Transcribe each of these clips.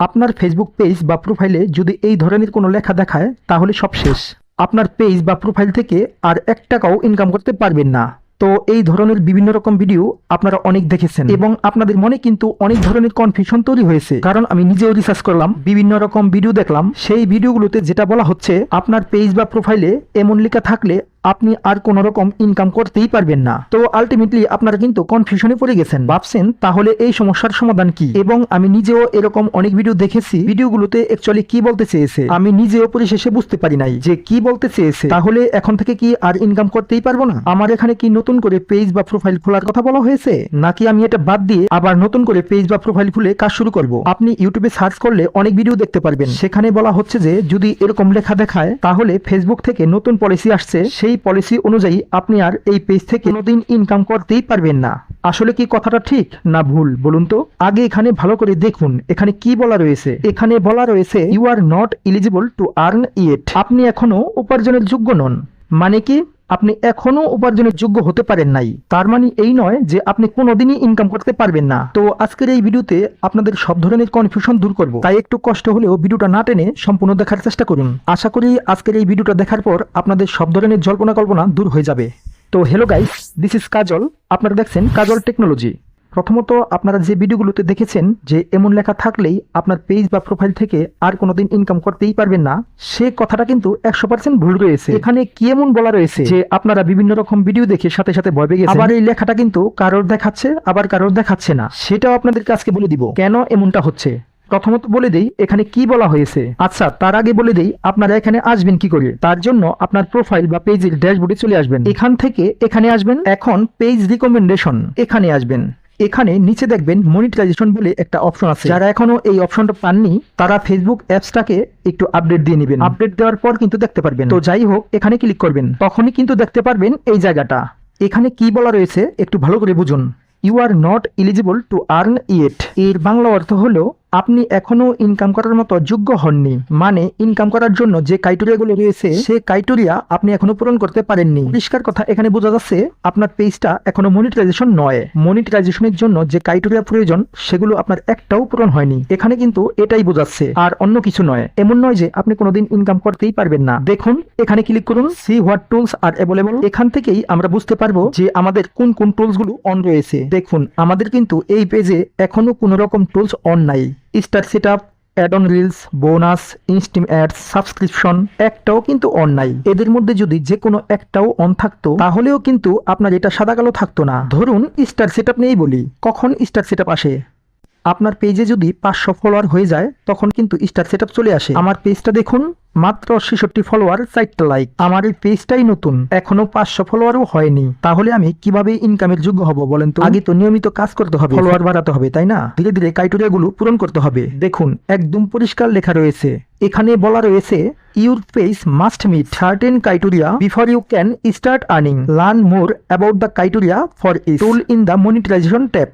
আপনার Facebook page বা প্রোফাইলে যদি এই ধরনের কোনো লেখা দেখায়, তাহলে সব শেষ। আপনার পেজ বা প্রোফাইল থেকে আর এক টাকাও ইনকাম করতে পারবেন না। তো এই ধরনের বিভিন্ন রকম ভিডিও আপনারা অনেক দেখেছেন। এবং আপনাদের মনে কিন্তু অনেক ধরনের কনফিউশন তৈরি হয়েছে। কারণ আমি নিজেও রিসার্চ করলাম, বিভিন্ন রকম ভিডিও দেখলাম। সেই ভিডিওগুলোতে যেটা বলা হচ্ছে, আপনার পেজ বা প্রোফাইলে এমন লেখা থাকলে আপনি আর কোনো রকম ইনকাম করতেই পারবেন না। তো আলটিমেটলি আপনারা কিন্তু কনফিউশনে পড়ে গেছেন। ভাবছেন, তাহলে এই সমস্যার সমাধান কি? এবং আমি নিজেও এরকম অনেক ভিডিও দেখেছি। ভিডিওগুলোতে অ্যাকচুয়ালি কি বলতে চেয়েছে? আমি নিজেও পরিশেষে বুঝতে পারি নাই যে কি বলতে চেয়েছে। তাহলে এখন থেকে কি আর ইনকাম করতেই পারব না? আমার এখানে কি নতুন করে পেজ বা প্রোফাইল খোলার কথা বলা হয়েছে? নাকি আমি এটা বাদ দিয়ে আবার নতুন করে পেজ বা প্রোফাইল খুলে কাজ শুরু করব? আপনি ইউটিউবে সার্চ করলে অনেক ভিডিও দেখতে পারবেন। সেখানে বলা হচ্ছে যে, যদি এরকম লেখা দেখায়, তাহলে ফেসবুক থেকে নতুন পলিসি আসছে। সেই পলিসি অনুযায়ী আপনি আর এই পেজ থেকে কোনোদিন ইনকাম করতেই পারবেন না। আসলে কি কথাটা ঠিক না ভুল বলুন তো? আগে এখানে ভালো করে দেখুন, এখানে কি বলা রয়েছে? এখানে বলা রয়েছে you are not eligible to earn yet আপনি এখনও উপার্জনের যোগ্য নন। মানে কি? আপনি এখনও উপার্জনের যোগ্য হতে পারেন নাই। তার মানে এই নয় যে আপনি কোনোদিনই ইনকাম করতে পারবেন না। তো আজকের এই ভিডিওতে আপনাদের সব ধরনের কনফিউশন দূর করব। তাই একটু কষ্ট হলেও ভিডিওটা না টেনে সম্পূর্ণ দেখার চেষ্টা করুন। আশা করি আজকের এই ভিডিওটা দেখার পর আপনাদের সব ধরনের জল্পনা কল্পনা দূর হয়ে যাবে। তো hello guys this is Kajal আপনারা দেখছেন কাজল টেকনোলজি প্রথমত আপনারা যে ভিডিওগুলোতে দেখেছেন যে এমন লেখা থাকলেই আপনার পেজ বা প্রোফাইল থেকে আর কোনোদিন ইনকাম করতেই পারবেন না, সে কথাটা কিন্তু একশো পার্সেন্ট ভুল রয়েছে। এখানে কি এমন বলা রয়েছে? যে আপনারা বিভিন্ন রকম ভিডিও দেখে সাথে সাথে ভয় পেয়ে আবার এই লেখাটা কিন্তু কারোর দেখাচ্ছে, আবার কারোর দেখাচ্ছে না। সেটাও আপনাদের আজকে বলে দিব। কেন এমনটা হচ্ছে? প্রথমত বলে দেই, এখানে কি বলা হয়েছে? আচ্ছা তার আগে বলে দেই, আপনারা এখানে আসবেন কি করে? তার জন্য আপনার প্রোফাইল বা পেজের ড্যাশবোর্ডে চলে আসবেন। এখান থেকে এখানে আসবেন। এখন পেজ রিকমেন্ডেশন এখানে আসবেন। এখানে নিচে দেখবেন মনিটাইজেশন বলে একটা অপশন আছে। যারা এখনও এই অপশনটা পাননি, তারা ফেসবুক অ্যাপসটাকে একটু আপডেট দিয়ে নেবেন। আপডেট দেওয়ার পর কিন্তু দেখতে পারবেন। তো যাই হোক, এখানে ক্লিক করবেন। তখনই কিন্তু দেখতে পারবেন এই জায়গাটা। এখানে কি বলা রয়েছে, একটু ভালো করে বুঝুন। You are not eligible to earn yet এর বাংলা অর্থ হলো আপনি এখনও ইনকাম করার মতো যোগ্য হননি। মানে ইনকাম করার জন্য যে ক্রাইটেরিয়াগুলো রয়েছে, সে ক্রাইটেরিয়া আপনি এখনও পূরণ করতে পারেননি। পরিষ্কার কথা এখানে বোঝা যাচ্ছে, আপনার পেজটা এখনও মনিটাইজেশন নয়। মনিটাইজেশনের জন্য যে ক্রাইটেরিয়া প্রয়োজন, সেগুলো আপনার একটাও পূরণ হয়নি। এখানে কিন্তু এটাই বোঝাচ্ছে। আর অন্য কিছু নয়। এমন নয় যে আপনি কোনোদিন ইনকাম করতেই পারবেন না। দেখুন, এখানে ক্লিক করুন see what tools are available এখান থেকেই আমরা বুঝতে পারব যে আমাদের কোন কোন টুলসগুলো অন রয়েছে। দেখুন, আমাদের কিন্তু এই পেজে এখনও কোনো রকম টুলস অন নাই। Star set up ad on reels bonus instream ad subscription একটাও কিন্তু অন নাই। এদের মধ্যে যদি যে কোনো একটাও অন থাকতো, তাহলেও কিন্তু আপনার এটা সাদা কালো থাকতো না। ধরুন স্টার সেট আপ নেই বলি, কখন স্টার সেট আসে? আপনার পেজে যদি পাঁচশো ফলোয়ার হয়ে যায় তখন কিন্তু স্টার সেট চলে আসে। আমার পেজটা দেখুন মাত্র ছেষট্টি ফলোয়ার চারটা লাইক আমার এই পেজটাই নতুন এখনও পাঁচশো ফলোয়ারও হয়নি। তাহলে আমি কীভাবে ইনকামের যোগ্য হব বলেন তো? আগে তো নিয়মিত কাজ করতে হবে ফলোয়ার বাড়াতে হবে তাই না? ধীরে ধীরে ক্রাইটেরিয়া গুলো পূরণ করতে হবে। দেখুন একদম পরিষ্কার লেখা রয়েছে। এখানে বলা রয়েছে your page must meet certain criteria before you can start earning learn more about the criteria for tool in the monetization tab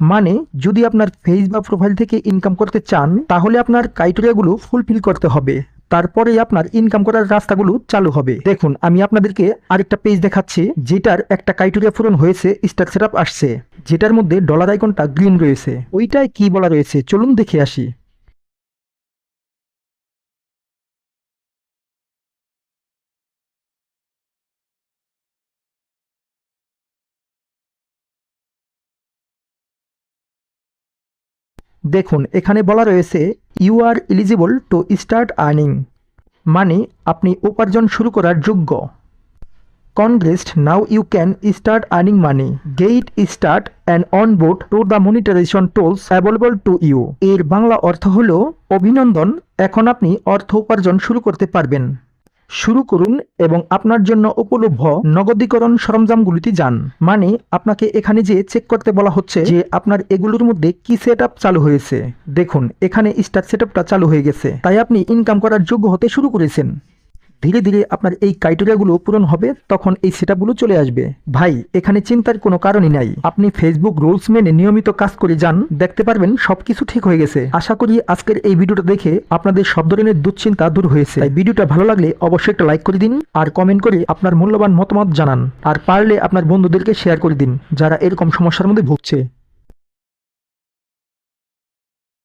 মানে যদি আপনার ফেস বা প্রোফাইল থেকে ইনকাম করতে চান, তাহলে আপনার ক্রাইটেরিয়াগুলো ফুলফিল করতে হবে। তারপরে আপনার ইনকাম করার রাস্তাগুলো চালু হবে। দেখুন, আমি আপনাদেরকে আরেকটা পেজ দেখাচ্ছি, যেটার একটা ক্রাইটেরিয়া পূরণ হয়েছে স্টার সেট আসছে, যেটার মধ্যে ডলার আইকনটা গ্রিন রয়েছে। ওইটায় কি বলা রয়েছে? চলুন দেখে আসি। দেখুন, এখানে বলা রয়েছে you are eligible to start earning মানে আপনি উপার্জন শুরু করার যোগ্য। Congrats now you can start earning money get start and onboard to the monetization tools available to you এর বাংলা অর্থ হল, অভিনন্দন, এখন আপনি অর্থ উপার্জন শুরু করতে পারবেন। শুরু করুন এবং আপনার জন্য উপলভ্য নগদীকরণ সরঞ্জামগুলিতে যান। মানে আপনাকে এখানে যে চেক করতে বলা হচ্ছে যে আপনার এগুলোর মধ্যে কি সেট চালু হয়েছে। দেখুন, এখানে স্টার সেট চালু হয়ে গেছে। তাই আপনি ইনকাম করার যোগ্য হতে শুরু করেছেন। ধীরে ধীরে আপনার এই ক্রাইটেরিয়াগুলো পূরণ হবে, তখন এই সেটআপগুলো চলে আসবে। ভাই, এখানে চিন্তার কোনো কারণই নাই। আপনি ফেসবুক রুলস মেনে নিয়মিত কাজ করে যান, দেখতে পারবেন সবকিছু ঠিক হয়ে গেছে। আশা করি আজকের এই ভিডিওটা দেখে আপনাদের সব ধরনের দুশ্চিন্তা দূর হয়েছে। তাই ভিডিওটা ভালো লাগলে অবশ্যই একটা লাইক করে দিন, আর কমেন্ট করে আপনার মূল্যবান মতামত জানান। আর পারলে আপনার বন্ধুদেরকে শেয়ার করে দিন, যারা এরকম সমস্যার মধ্যে ভুগছে।